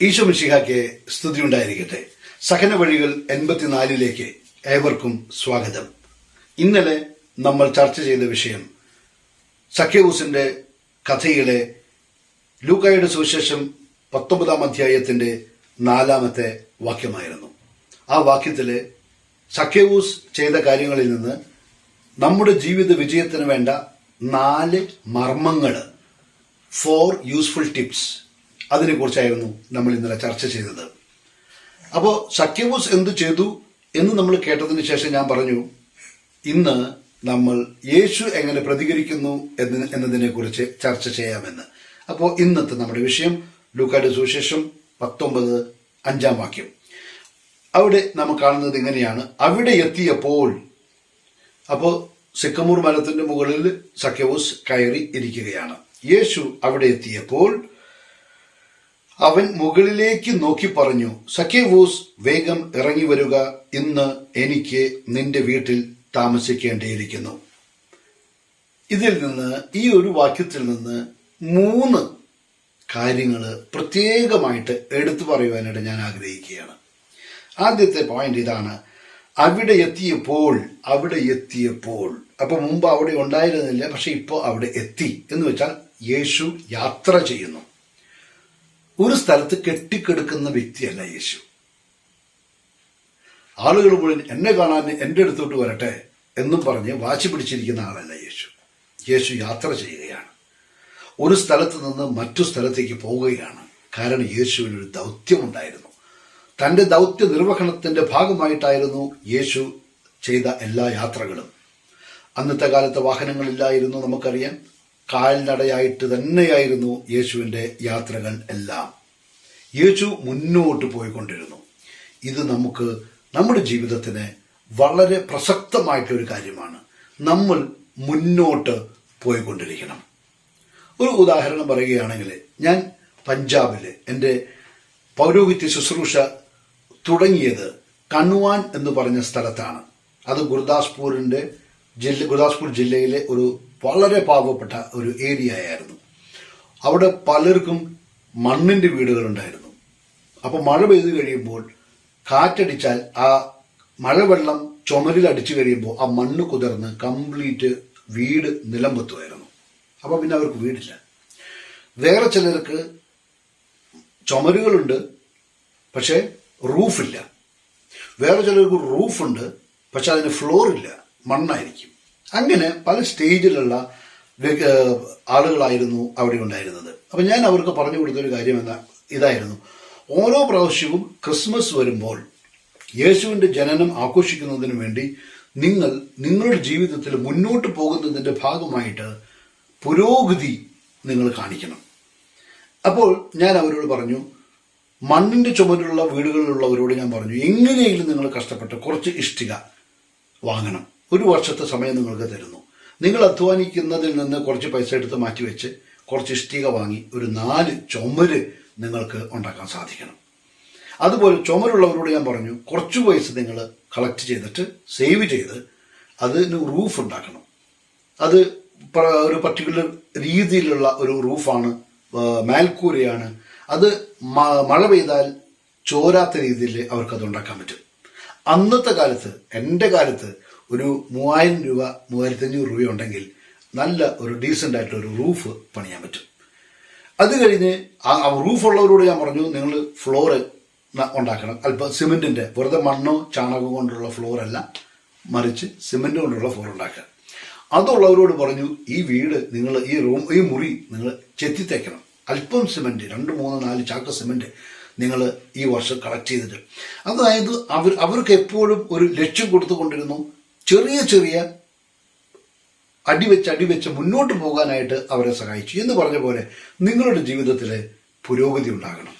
ഈശോ മിശിഹാക്ക് സ്തുതി ഉണ്ടായിരിക്കട്ടെ സഹന വഴികൾ എൺപത്തിനാലിലേക്ക് ഏവർക്കും സ്വാഗതം. ഇന്നലെ നമ്മൾ ചർച്ച ചെയ്ത വിഷയം സഖ്യവൂസിന്റെ കഥയിലെ ലൂക്കായുടെ സുവിശേഷം പത്തൊമ്പതാം അധ്യായത്തിന്റെ നാലാമത്തെ വാക്യമായിരുന്നു. ആ വാക്യത്തിലെ സഖ്യവൂസ് ചെയ്ത കാര്യങ്ങളിൽ നിന്ന് നമ്മുടെ ജീവിത വിജയത്തിന് വേണ്ട നാല് മർമ്മങ്ങൾ ഫോർ യൂസ്ഫുൾ ടിപ്സ് അതിനെക്കുറിച്ചായിരുന്നു നമ്മൾ ഇന്നലെ ചർച്ച ചെയ്തത്. അപ്പോൾ സഖ്യബൂസ് എന്തു ചെയ്തു എന്ന് നമ്മൾ കേട്ടതിന് ശേഷം ഞാൻ പറഞ്ഞു ഇന്ന് നമ്മൾ യേശു എങ്ങനെ പ്രതികരിക്കുന്നു എന്ന് എന്നതിനെക്കുറിച്ച് ചർച്ച ചെയ്യാമെന്ന്. അപ്പോൾ ഇന്നത്തെ നമ്മുടെ വിഷയം ലൂക്കായുടെ സുവിശേഷം പത്തൊമ്പത് അഞ്ചാം വാക്യം. അവിടെ നമ്മൾ കാണുന്നത് ഇങ്ങനെയാണ് അവിടെ എത്തിയപ്പോൾ അപ്പോൾ സിക്കമൂർ മരത്തിന്റെ മുകളിൽ സഖ്യവൂസ് കയറി ഇരിക്കുകയാണ്. യേശു അവിടെ എത്തിയപ്പോൾ അവൻ മുകളിലേക്ക് നോക്കി പറഞ്ഞു സഖ്യവൂസ് വേഗം ഇറങ്ങി വരിക. ഇന്ന് എനിക്ക് നിന്റെ വീട്ടിൽ താമസിക്കേണ്ടിയിരിക്കുന്നു. ഇതിൽ നിന്ന് ഈ ഒരു വാക്യത്തിൽ നിന്ന് മൂന്ന് കാര്യങ്ങൾ പ്രത്യേകമായിട്ട് എടുത്തു പറയുവാനായിട്ട് ഞാൻ ആഗ്രഹിക്കുകയാണ്. ആദ്യത്തെ പോയിന്റ് ഇതാണ് അവിടെ എത്തിയപ്പോൾ അവിടെ എത്തിയപ്പോൾ. അപ്പൊ മുമ്പ് അവിടെ ഉണ്ടായിരുന്നില്ല പക്ഷെ ഇപ്പോൾ അവിടെ എത്തി. എന്ന് വെച്ചാൽ യേശു യാത്ര ചെയ്യുന്നു. ഒരു സ്ഥലത്ത് കെട്ടിക്കെടുക്കുന്ന വ്യക്തിയല്ല യേശു. ആളുകൾ മുഴുവൻ എന്നെ കാണാൻ എന്റെ അടുത്തോട്ട് വരട്ടെ എന്നും പറഞ്ഞ് വാശി പിടിച്ചിരിക്കുന്ന ആളല്ല യേശു. യേശു യാത്ര ചെയ്യുകയാണ്. ഒരു സ്ഥലത്ത് നിന്ന് മറ്റു സ്ഥലത്തേക്ക് പോവുകയാണ്. കാരണം യേശുവിന് ഒരു ദൗത്യമുണ്ടായിരുന്നു. തന്റെ ദൗത്യ നിർവഹണത്തിന്റെ ഭാഗമായിട്ടായിരുന്നു യേശു ചെയ്ത എല്ലാ യാത്രകളും. അന്നത്തെ കാലത്ത് വാഹനങ്ങളില്ലായിരുന്നു നമുക്കറിയാം. കാൽനടയായിട്ട് തന്നെയായിരുന്നു യേശുവിന്റെ യാത്രകൾ എല്ലാം. യേശു മുന്നോട്ട് പോയിക്കൊണ്ടിരുന്നു. ഇത് നമുക്ക് നമ്മുടെ ജീവിതത്തിന് വളരെ പ്രസക്തമായിട്ടൊരു കാര്യമാണ്. നമ്മൾ മുന്നോട്ട് പോയിക്കൊണ്ടിരിക്കണം. ഒരു ഉദാഹരണം പറയുകയാണെങ്കിൽ ഞാൻ പഞ്ചാബിൽ എന്റെ പൗരോഹിത്യ ശുശ്രൂഷ തുടങ്ങിയത് കണ്ണുവാൻ എന്ന് പറഞ്ഞ സ്ഥലത്താണ്. അത് ഗുർദാസ്പൂരിന്റെ ജില്ല ഗുർദാസ്പൂർ ജില്ലയിലെ ഒരു വളരെ പാവപ്പെട്ട ഒരു ഏരിയ ആയിരുന്നു. അവിടെ പലർക്കും മണ്ണിന്റെ വീടുകളുണ്ടായിരുന്നു. അപ്പോൾ മഴ പെയ്തു കഴിയുമ്പോൾ കാറ്റടിച്ചാൽ ആ മഴവെള്ളം ചുമരിൽ അടിച്ചു കഴിയുമ്പോൾ ആ മണ്ണ് കുതിർന്ന് കംപ്ലീറ്റ് വീട് നിലമ്പത്തുമായിരുന്നു അപ്പോൾ പിന്നെ അവർക്ക് വീടില്ല. വേറെ ചിലർക്ക് ചുമരുകളുണ്ട് പക്ഷേ റൂഫില്ല. വേറെ ചിലർക്ക് റൂഫുണ്ട് പക്ഷെ അതിന് ഫ്ലോറില്ല മണ്ണായിരിക്കും. അങ്ങനെ പല സ്റ്റേജിലുള്ള ആളുകളായിരുന്നു അവിടെ ഉണ്ടായിരുന്നത്. അപ്പം ഞാൻ അവർക്ക് പറഞ്ഞു കൊടുത്തൊരു കാര്യം എന്താ ഇതായിരുന്നു. ഓരോ പ്രാവശ്യവും ക്രിസ്മസ് വരുമ്പോൾ യേശുവിന്റെ ജനനം ആഘോഷിക്കുന്നതിന് വേണ്ടി നിങ്ങൾ നിങ്ങളുടെ ജീവിതത്തിൽ മുന്നോട്ട് പോകുന്നതിന്റെ ഭാഗമായിട്ട് പുരോഗതി നിങ്ങൾ കാണിക്കണം. അപ്പോൾ ഞാൻ അവരോട് പറഞ്ഞു മണ്ണിന്റെ ചുമരിലുള്ള വീടുകളിലുള്ളവരോട് ഞാൻ പറഞ്ഞു എങ്ങനെയെങ്കിലും നിങ്ങൾ കഷ്ടപ്പെട്ട് കുറച്ച് ഇഷ്ടിക വാങ്ങണം. ഒരു വർഷത്തെ സമയം നിങ്ങൾക്ക് തരുന്നു. നിങ്ങൾ അധ്വാനിക്കുന്നതിൽ നിന്ന് കുറച്ച് പൈസ എടുത്ത് മാറ്റിവെച്ച് കുറച്ച് ഇഷ്ടിക വാങ്ങി ഒരു നാല് ചുമര് നിങ്ങൾക്ക് ഉണ്ടാക്കാൻ സാധിക്കണം. അതുപോലെ ചുമരുള്ളവരോട് ഞാൻ പറഞ്ഞു കുറച്ച് പൈസ നിങ്ങൾ കളക്ട് ചെയ്തിട്ട് സേവ് ചെയ്ത് അതിന് റൂഫ് ഉണ്ടാക്കണം. അത് ഒരു പർട്ടിക്കുലർ രീതിയിലുള്ള ഒരു റൂഫാണ് മേൽക്കൂരയാണ്. അത് മഴ പെയ്താൽ ചോരാത്ത രീതിയിൽ അവർക്കത് ഉണ്ടാക്കാൻ പറ്റും. അന്നത്തെ കാലത്ത് എന്റെ കാലത്ത് ഒരു മൂവായിരം രൂപ മൂവായിരത്തഞ്ഞൂറ് രൂപ ഉണ്ടെങ്കിൽ നല്ല ഒരു ഡീസന്റ് ആയിട്ടുള്ള ഒരു റൂഫ് പണിയാൻ പറ്റും. അത് കഴിഞ്ഞ് ആ റൂഫ് റൂഫുള്ളവരോട് ഞാൻ പറഞ്ഞു നിങ്ങൾ ഫ്ലോറ് ഉണ്ടാക്കണം. അല്പം സിമെന്റിന്റെ വെറുതെ മണ്ണോ ചാണകമോ കൊണ്ടുള്ള ഫ്ലോർ അല്ല മറിച്ച് സിമെന്റ് കൊണ്ടുള്ള ഫ്ലോർ ഉണ്ടാക്കുക. അതുള്ളവരോട് പറഞ്ഞു ഈ വീട് നിങ്ങൾ ഈ റൂം ഈ മുറി നിങ്ങൾ ചെത്തിത്തേക്കണം. അല്പം സിമെന്റ് രണ്ട് മൂന്ന് നാല് ചാക്ക സിമെന്റ് നിങ്ങൾ ഈ വർഷം കളക്ട് ചെയ്തിട്ട്. അതായത് അവർ അവർക്ക് എപ്പോഴും ഒരു ലക്ഷ്യം കൊടുത്തുകൊണ്ടിരുന്നു ചെറിയ ചെറിയ അടിവെച്ച് അടിവെച്ച് മുന്നോട്ട് പോകാനായിട്ട് അവരെ സഹായിച്ചു. എന്ന് പറഞ്ഞ പോലെ നിങ്ങളുടെ ജീവിതത്തിൽ പുരോഗതി ഉണ്ടാകണം.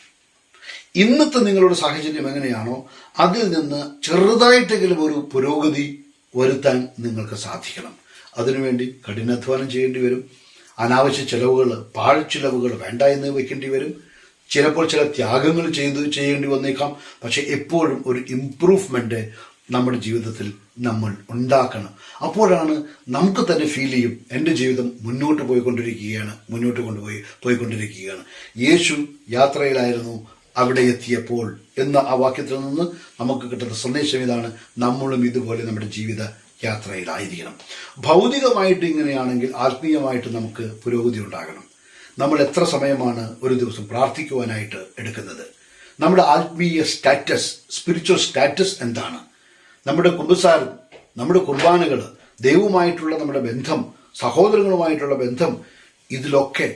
ഇന്നത്തെ നിങ്ങളുടെ സാഹചര്യം എങ്ങനെയാണോ അതിൽ നിന്ന് ചെറുതായിട്ടെങ്കിലും ഒരു പുരോഗതി വരുത്താൻ നിങ്ങൾക്ക് സാധിക്കണം. അതിനുവേണ്ടി കഠിനാധ്വാനം ചെയ്യേണ്ടി വരും. അനാവശ്യ ചെലവുകൾ പാഴ്ചിലവുകൾ വേണ്ട എന്ന് വെക്കേണ്ടി വരും. ചിലപ്പോൾ ചില ത്യാഗങ്ങൾ ചെയ്ത് ചെയ്യേണ്ടി വന്നേക്കാം. പക്ഷെ എപ്പോഴും ഒരു ഇംപ്രൂവ്മെന്റ് നമ്മുടെ ജീവിതത്തിൽ നമ്മൾ ഉണ്ടാക്കണം. അപ്പോഴാണ് നമുക്ക് തന്നെ ഫീൽ ചെയ്യും എന്റെ ജീവിതം മുന്നോട്ട് പോയിക്കൊണ്ടിരിക്കുകയാണ് മുന്നോട്ട് കൊണ്ടുപോയി പോയിക്കൊണ്ടിരിക്കുകയാണ്. യേശു യാത്രയിലായിരുന്നു അവിടെ എത്തിയപ്പോൾ എന്ന ആ വാക്യത്തിൽ നിന്ന് നമുക്ക് കിട്ടുന്ന സന്ദേശം ഇതാണ് നമ്മളും ഇതുപോലെ നമ്മുടെ ജീവിത യാത്രയിലായിരിക്കണം. ഭൗതികമായിട്ട് ഇങ്ങനെയാണെങ്കിൽ ആത്മീയമായിട്ട് നമുക്ക് പുരോഗതി ഉണ്ടാകണം. നമ്മൾ എത്ര സമയമാണ് ഒരു ദിവസം പ്രാർത്ഥിക്കുവാനായിട്ട് എടുക്കുന്നത്? നമ്മുടെ ആത്മീയ സ്റ്റാറ്റസ് സ്പിരിച്വൽ സ്റ്റാറ്റസ് എന്താണ്? നമ്മുടെ കുടുംബസാരം നമ്മുടെ കുർബാനകൾ ദൈവവുമായിട്ടുള്ള നമ്മുടെ ബന്ധം സഹോദരങ്ങളുമായിട്ടുള്ള ബന്ധം ഇതിലൊക്കെ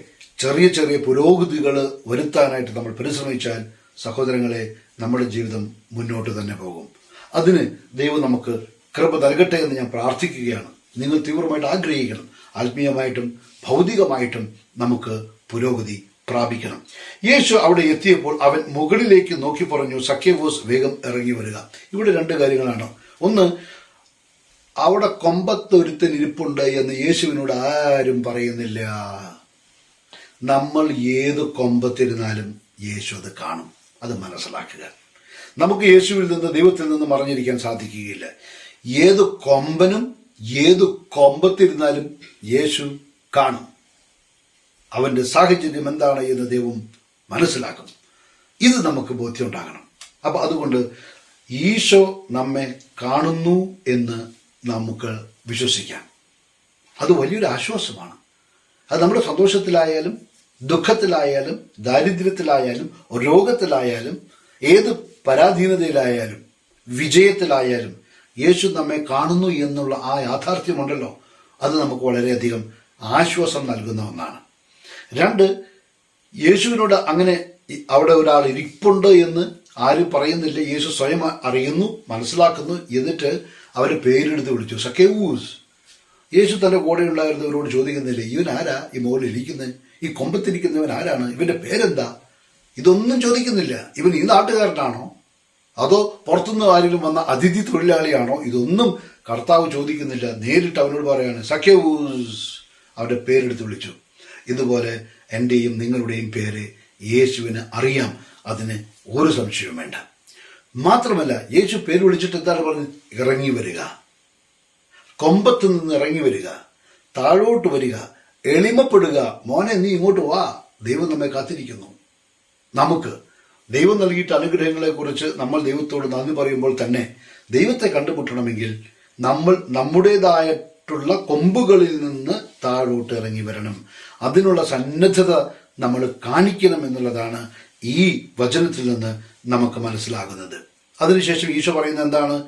ചെറിയ ചെറിയ പുരോഗതികൾ വരുത്താനായിട്ട് നമ്മൾ പരിശ്രമിച്ചാൽ സഹോദരങ്ങളെ നമ്മുടെ ജീവിതം മുന്നോട്ട് തന്നെ പോകും. അതിന് ദൈവം നമുക്ക് കൃപ നൽകട്ടെ എന്ന് ഞാൻ പ്രാർത്ഥിക്കുകയാണ്. നിങ്ങൾ തീവ്രമായിട്ട് ആഗ്രഹിക്കണം. ആത്മീയമായിട്ടും ഭൗതികമായിട്ടും നമുക്ക് പുരോഗതി പ്രാപിക്കണം. യേശു അവിടെ എത്തിയപ്പോൾ അവൻ മുകളിലേക്ക് നോക്കി പറഞ്ഞു സഖ്യവോസ് വേഗം ഇറങ്ങി വരിക. ഇവിടെ രണ്ട് കാര്യങ്ങളാണ് ഒന്ന് അവിടെ കൊമ്പത്തൊരുത്തൻ ഇരിപ്പുണ്ട് എന്ന് യേശുവിനോട് ആരും പറയുന്നില്ല. നമ്മൾ ഏത് കൊമ്പത്തിരുന്നാലും യേശു അത് കാണും. അത് മനസ്സിലാക്കുക. നമുക്ക് യേശുവിൽ നിന്ന് ദൈവത്തിൽ നിന്ന് മറിഞ്ഞിരിക്കാൻ സാധിക്കുകയില്ല. ഏത് കൊമ്പനും ഏത് കൊമ്പത്തിരുന്നാലും യേശു കാണും. അവന്റെ സാഹചര്യം എന്താണ് എന്ന് ദൈവം മനസ്സിലാക്കും ഇത് നമുക്ക് ബോധ്യം ഉണ്ടാകണം അപ്പൊ അതുകൊണ്ട് ഈശോ നമ്മെ കാണുന്നു എന്ന് നമുക്ക് വിശ്വസിക്കാം. അത് വലിയൊരു ആശ്വാസമാണ്. അത് നമ്മുടെ സന്തോഷത്തിലായാലും ദുഃഖത്തിലായാലും ദാരിദ്ര്യത്തിലായാലും രോഗത്തിലായാലും ഏത് പരാധീനതയിലായാലും വിജയത്തിലായാലും യേശു നമ്മെ കാണുന്നു എന്നുള്ള ആ യാഥാർത്ഥ്യമുണ്ടല്ലോ. അത് നമുക്ക് വളരെയധികം ആശ്വാസം നൽകുന്ന ഒന്നാണ്. രണ്ട് യേശുവിനോട് അങ്ങനെ അവിടെ ഒരാൾ ഇരിപ്പുണ്ട് എന്ന് ആരും പറയുന്നില്ല. യേശു സ്വയം അറിയുന്നു മനസ്സിലാക്കുന്നു എന്നിട്ട് അവരെ പേരെടുത്ത് വിളിച്ചു. സക്കേവൂസ് യേശു തന്റെ കൂടെ ഉണ്ടായിരുന്നവരോട് ചോദിക്കുന്നില്ല ഇവൻ ആരാ? ഈ മുകളിൽ ഇരിക്കുന്നത് ഈ കൊമ്പത്തിരിക്കുന്നവൻ ആരാണ്? ഇവന്റെ പേരെന്താ? ഇതൊന്നും ചോദിക്കുന്നില്ല. ഇവൻ ഈ നാട്ടുകാരനാണോ? അതോ പുറത്തുനിന്ന് ആരെങ്കിലും വന്ന അതിഥി തൊഴിലാളിയാണോ? ഇതൊന്നും കർത്താവ് ചോദിക്കുന്നില്ല. നേരിട്ട് അവനോട് പറയാണ് സഖ്യവൂസ് അവരുടെ പേരെടുത്ത് വിളിച്ചു. ഇതുപോലെ എന്റെയും നിങ്ങളുടെയും പേര് യേശുവിന് അറിയാം. അതിന് ഒരു സംശയവും വേണ്ട. മാത്രമല്ല യേശു പേര് വിളിച്ചിട്ട് എന്താണ് പറഞ്ഞത് ഇറങ്ങി വരിക. കൊമ്പത്ത് നിന്ന് ഇറങ്ങി വരിക. താഴോട്ട് വരിക. എളിമപ്പെടുക. മോനെ നീ ഇങ്ങോട്ട് വാ. ദൈവം നമ്മെ കാത്തിരിക്കുന്നു. നമുക്ക് ദൈവം നൽകിയിട്ട് അനുഗ്രഹങ്ങളെ കുറിച്ച് നമ്മൾ ദൈവത്തോട് നന്ദി പറയുമ്പോൾ തന്നെ ദൈവത്തെ കണ്ടുമുട്ടണമെങ്കിൽ നമ്മൾ നമ്മുടേതായിട്ടുള്ള കൊമ്പുകളിൽ നിന്ന് താഴോട്ട് ഇറങ്ങി വരണം. അതിനുള്ള സന്നദ്ധത നമ്മൾ കാണിക്കണം എന്നുള്ളതാണ് ഈ വചനത്തിൽ നിന്ന് നമുക്ക് മനസ്സിലാകുന്നത്. അതിനുശേഷം ഈശോ പറയുന്നത് എന്താണ്?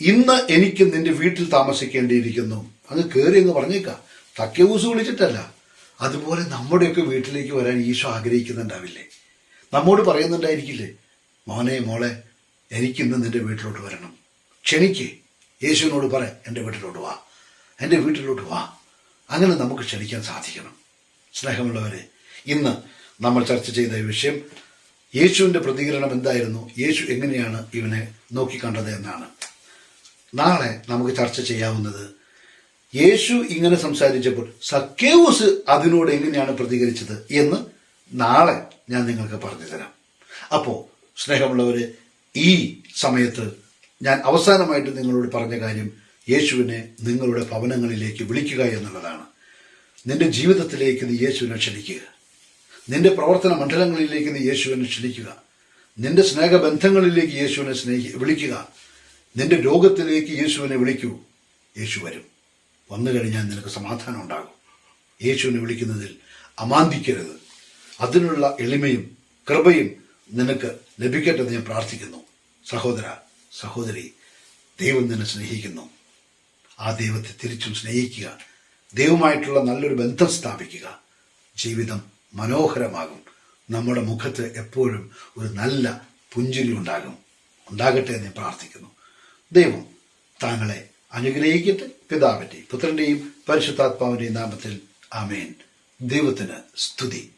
ഇന്ന് എനിക്ക് നിന്റെ വീട്ടിൽ താമസിക്കേണ്ടിയിരിക്കുന്നു. അങ്ങ് കയറി എന്ന് പറഞ്ഞേക്കാം. തക്കൂസ് വിളിച്ചിട്ടല്ല. അതുപോലെ നമ്മുടെയൊക്കെ വീട്ടിലേക്ക് വരാൻ ഈശോ ആഗ്രഹിക്കുന്നുണ്ടാവില്ലേ? നമ്മോട് പറയുന്നുണ്ടായിരിക്കില്ലേ? മോനെ മോളെ എനിക്കിന്ന് നിന്റെ വീട്ടിലോട്ട് വരണം. ക്ഷണിക്ക്. യേശുവിനോട് പറ എന്റെ വീട്ടിലോട്ട് വാ. എന്റെ വീട്ടിലോട്ട് വാ. അങ്ങനെ നമുക്ക് ക്ഷണിക്കാൻ സാധിക്കണം. സ്നേഹമുള്ളവരെ ഇന്ന് നമ്മൾ ചർച്ച ചെയ്ത ഈ വിഷയം യേശുവിന്റെ പ്രതികരണം എന്തായിരുന്നു? യേശു എങ്ങനെയാണ് ഇവനെ നോക്കിക്കണ്ടത് എന്നാണ്. നാളെ നമുക്ക് ചർച്ച ചെയ്യാവുന്നത് യേശു ഇങ്ങനെ സംസാരിച്ചപ്പോൾ സക്കേവൂസ് അതിനോട് എങ്ങനെയാണ് പ്രതികരിച്ചത് എന്ന് നാളെ ഞാൻ നിങ്ങൾക്ക് പറഞ്ഞു തരാം അപ്പോൾ സ്നേഹമുള്ളവർ ഈ സമയത്ത് ഞാൻ അവസാനമായിട്ട് നിങ്ങളോട് പറഞ്ഞ കാര്യം യേശുവിനെ നിങ്ങളുടെ ഭവനങ്ങളിലേക്ക് വിളിക്കുക എന്നുള്ളതാണ്. നിന്റെ ജീവിതത്തിലേക്ക് നീ യേശുവിനെ ക്ഷണിക്കുക. നിന്റെ പ്രവർത്തന മണ്ഡലങ്ങളിലേക്ക് നീ യേശുവിനെ ക്ഷണിക്കുക. നിന്റെ സ്നേഹബന്ധങ്ങളിലേക്ക് യേശുവിനെ സ്നേഹി വിളിക്കുക. നിന്റെ രോഗത്തിലേക്ക് യേശുവിനെ വിളിക്കൂ. യേശു വരും. വന്നു കഴിഞ്ഞാൽ നിനക്ക് സമാധാനം ഉണ്ടാകും. യേശുവിനെ വിളിക്കുന്നതിൽ അമാന്തിക്കരുത്. അതിനുള്ള എളിമയും കൃപയും നിനക്ക് ലഭിക്കട്ടെ ഞാൻ പ്രാർത്ഥിക്കുന്നു. സഹോദര സഹോദരി ദൈവം നിന്നെ സ്നേഹിക്കുന്നു. ആ ദൈവത്തെ തിരിച്ചും സ്നേഹിക്കുക. ദൈവമായിട്ടുള്ള നല്ലൊരു ബന്ധം സ്ഥാപിക്കുക. ജീവിതം മനോഹരമാകും. നമ്മുടെ മുഖത്ത് എപ്പോഴും ഒരു നല്ല പുഞ്ചിരി ഉണ്ടാകും. ഉണ്ടാകട്ടെ എന്ന് പ്രാർത്ഥിക്കുന്നു. ദൈവം താങ്കളെ അനുഗ്രഹിക്കട്ടെ. പിതാവിന്റെയും പുത്രന്റെയും പരിശുദ്ധാത്മാവിന്റെയും നാമത്തിൽ ആമേൻ. ദൈവത്തിന് സ്തുതി.